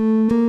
you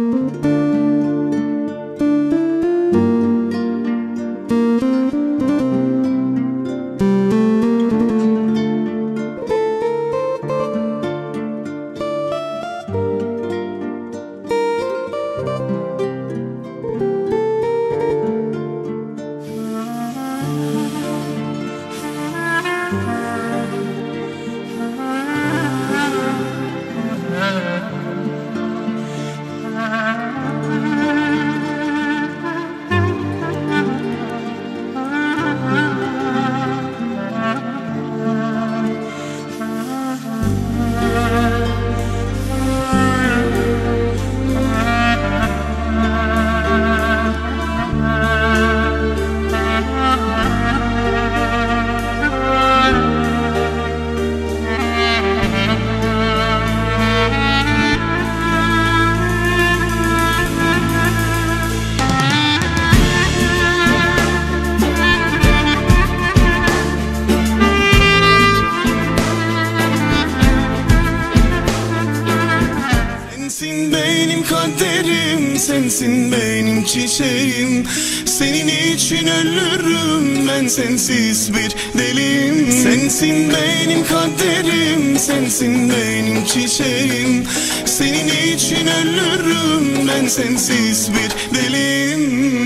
çiçeğim. Senin için ölürüm ben sensiz bir deliyim Sensin benim kaderim sensin benim çiçeğim. Senin için ölürüm ben sensiz bir deliyim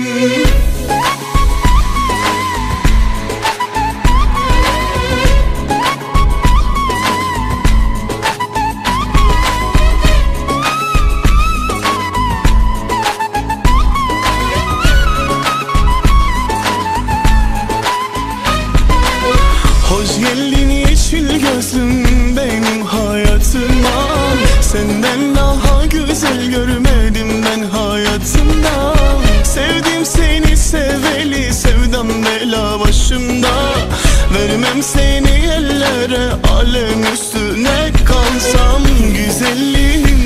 gözlüm benim hayatıma. Senden daha güzel görmedim ben hayatımda. Sevdim seni seveli sevdam bela başımda. Vermem seni ellere alem üstüne kalsam Güzelliğin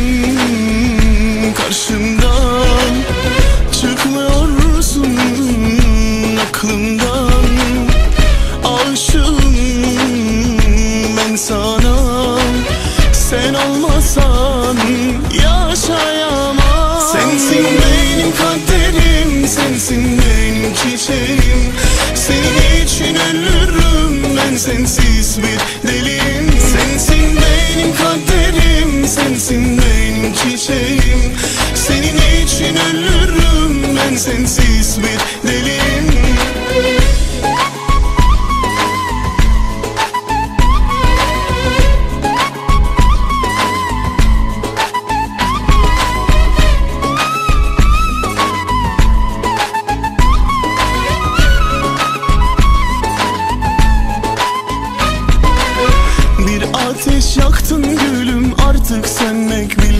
çiçeğim Senin için ölürüm Ben sensiz bir deliyim. Sensin benim kaderim Sensin benim çiçeğim. Senin için ölürüm Ben sensiz bir deliyim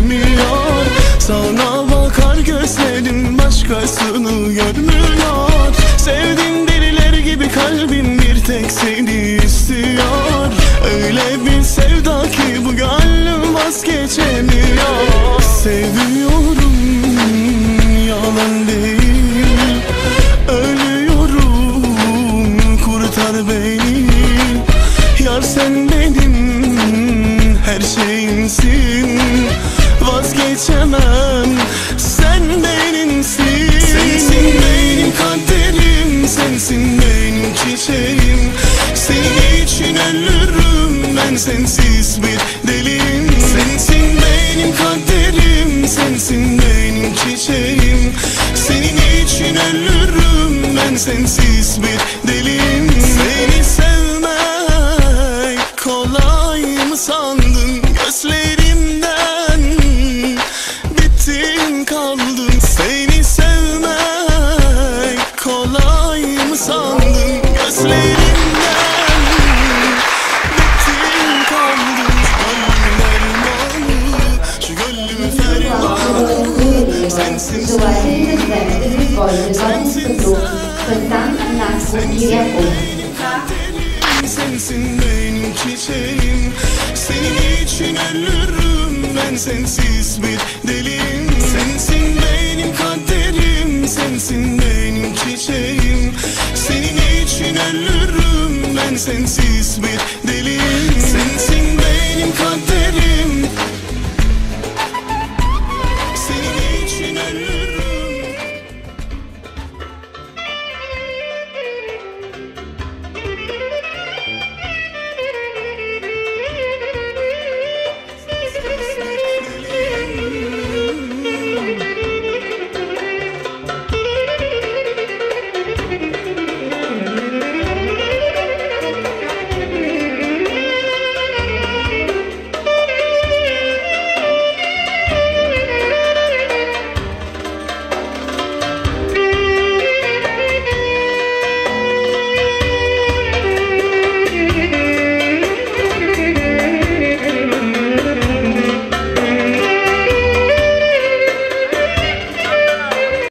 bilmiyor Sana bakar gözlerim başkasını görmüyor. Sevdim deliler gibi kalbim bir tek seni istiyor. Öyle bir sevda ki bu gönlüm vazgeçemiyor. Seviyorum yalan değil. Ölüyorum kurtar beni. Yar sen benim her şeyimsin Vazgeçemem sen benimsin. Sensin benim kaderim Sensin benim çiçeğim. Senin için ölürüm. Ben sensiz bir deliyim. Sensin benim kaderim Sensin benim çiçeğim. Senin için ölürüm. Ben sensiz bir deliyim. Seni sevmek kolay mı sandın olur. Sensin benim çiçeğim Senin için ölürüm ben sensiz bir deliyim Sensin benim kaderim Sensin benim çiçeğim Senin için ölürüm ben sensiz bir deliyim